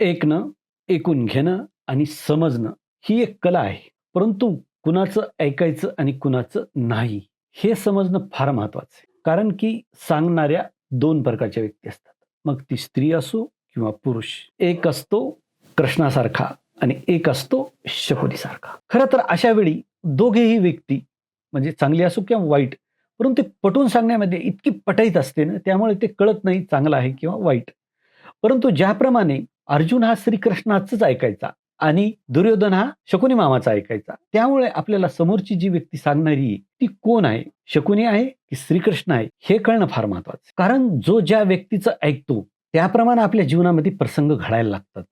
ऐकणं, ऐकून घेणं आणि समजणं ही एक कला आहे. परंतु कुणाचं ऐकायचं आणि कुणाचं नाही, हे समजणं फार महत्वाचं आहे. कारण की सांगणाऱ्या दोन प्रकारच्या व्यक्ती असतात. मग ती स्त्री असो किंवा पुरुष. एक असतो कृष्णासारखा आणि एक असतो शकुनीसारखा. खरं तर अशा वेळी दोघेही व्यक्ती म्हणजे चांगली असो किंवा वाईट, परंतु ते पटवून सांगण्यामध्ये इतकी पटाईत असते ना, त्यामुळे ते कळत नाही चांगलं आहे किंवा वाईट. परंतु ज्याप्रमाणे अर्जुन हा श्रीकृष्णाचंच ऐकायचा आणि दुर्योधन हा शकुनी मामाचा ऐकायचा. त्यामुळे आपल्याला समोरची जी व्यक्ती सांगणारी ती कोण आहे? शकुनी आहे की श्रीकृष्ण आहे? हे कळणं फार महत्वाचं कारण जो ज्या व्यक्तीचं ऐकतो, त्याप्रमाणे आपल्या जीवनामध्ये प्रसंग घडायला लागतात.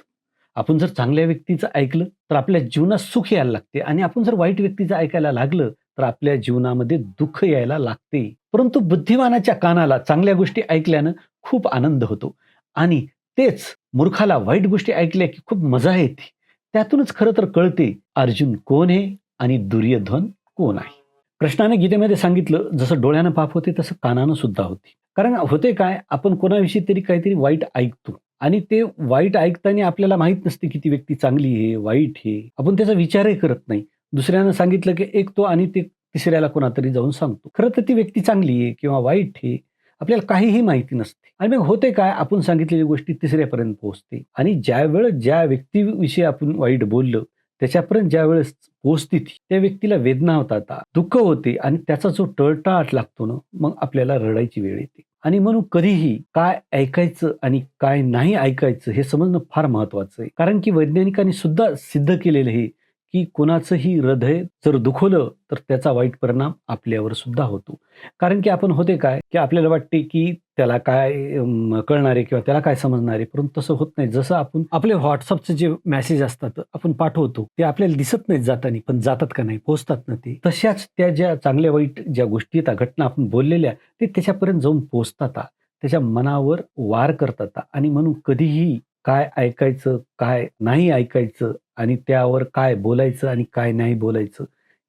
आपण जर चांगल्या व्यक्तीचं ऐकलं, तर आपल्या जीवनात सुख यायला लागते आणि आपण जर वाईट व्यक्तीचं ऐकायला लागलं, तर आपल्या जीवनामध्ये दुःख यायला लागते. परंतु बुद्धिमानाच्या कानाला चांगल्या गोष्टी ऐकल्यानं खूप आनंद होतो आणि तेच मूर्खाला वाईट गोष्टी ऐकल्या की खूप मजा येते. त्यातूनच खरं तर कळते अर्जुन कोण आहे आणि दुर्योधन कोण आहे. कृष्णाने गीतेमध्ये सांगितलं, जसं डोळ्यानं पाप होते तसं कानानं सुद्धा होते. कारण होते काय, आपण कोणाविषयी तरी काहीतरी वाईट ऐकतो आणि ते वाईट ऐकताना आपल्याला माहीत नसते की ती व्यक्ती चांगली आहे, वाईट आहे. आपण त्याचा विचारही करत नाही. दुसऱ्यानं सांगितलं की ऐकतो आणि ते तिसऱ्याला कोणातरी जाऊन सांगतो. खरं तर ती व्यक्ती चांगली आहे किंवा वाईट आहे, आपल्याला काहीही माहिती नसते. आणि मग होते काय, आपण सांगितलेली गोष्टी तिसऱ्यापर्यंत पोहोचते आणि ज्यावेळेस ज्या व्यक्तीविषयी आपण वाईट बोललो, त्याच्यापर्यंत ज्यावेळेस पोचते ती, त्या व्यक्तीला वेदना होतात, दुःख होते आणि त्याचा जो टळटाट लागतो ना, मग आपल्याला रडायची वेळ येते. आणि म्हणून कधीही काय ऐकायचं आणि काय नाही ऐकायचं हे समजणं फार महत्वाचं आहे. कारण की वैज्ञानिकांनी सुद्धा सिद्ध केलेलं आहे की कोणाचंही हृदय जर दुखवलं, तर त्याचा वाईट परिणाम आपल्यावर सुद्धा होतो. कारण की आपण होते काय, की आपल्याला वाटते की त्याला काय कळणारे कळणार आहे किंवा त्याला काय समजणार आहे, परंतु तसं होत नाही. जसं आपण आपले व्हॉट्सअपचे जे मेसेज असतात, आपण पाठवतो, ते आपल्याला दिसत नाहीत जाताना, पण जातात का नाही, पोहोचतात ना ते. तशाच त्या ज्या चांगल्या वाईट ज्या गोष्टी आहेत, घटना आपण बोललेल्या, ते त्याच्यापर्यंत जाऊन पोहोचतात. त्याच्या मनावर वार करतात आणि म्हणून कधीही काय ऐकायचं, काय नाही ऐकायचं आणि त्यावर काय बोलायचं आणि काय नाही बोलायचं,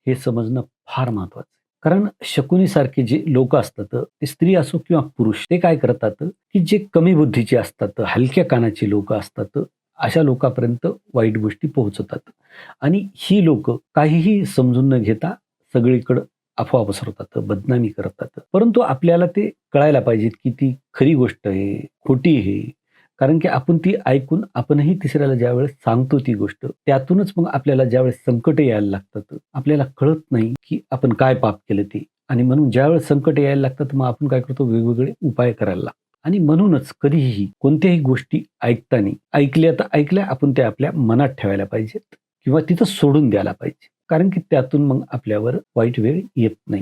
हे समजणं फार महत्वाचं कारण शकुनीसारखे जे लोक असतात, ते स्त्री असो किंवा पुरुष, ते काय करतात, की जे कमी बुद्धीचे असतात, हलक्या कानाची लोक असतात, अशा लोकांपर्यंत वाईट गोष्टी पोहोचतात. आणि ही लोक काहीही समजून न घेता सगळीकडं अफवा पसरवतात, बदनामी करतात. परंतु आपल्याला ते कळायला पाहिजेत की ती खरी गोष्ट आहे, खोटी आहे. कारण की आपण ती ऐकून आपणही तिसऱ्याला ज्यावेळेस सांगतो ती गोष्ट, त्यातूनच मग आपल्याला ज्यावेळेस संकट यायला लागतात, आपल्याला कळत नाही की आपण काय पाप केलं ते. आणि म्हणून ज्यावेळेस संकट यायला लागतात, मग आपण काय करतो, वेगवेगळे उपाय करायला लागतो. आणि म्हणूनच कधीही कोणत्याही गोष्टी ऐकताना, ऐकल्या तर ऐकल्या, आपण त्या आपल्या मनात ठेवायला पाहिजेत किंवा तिथं सोडून द्यायला पाहिजे. कारण की त्यातून मग आपल्यावर वाईट वेळ येत नाही.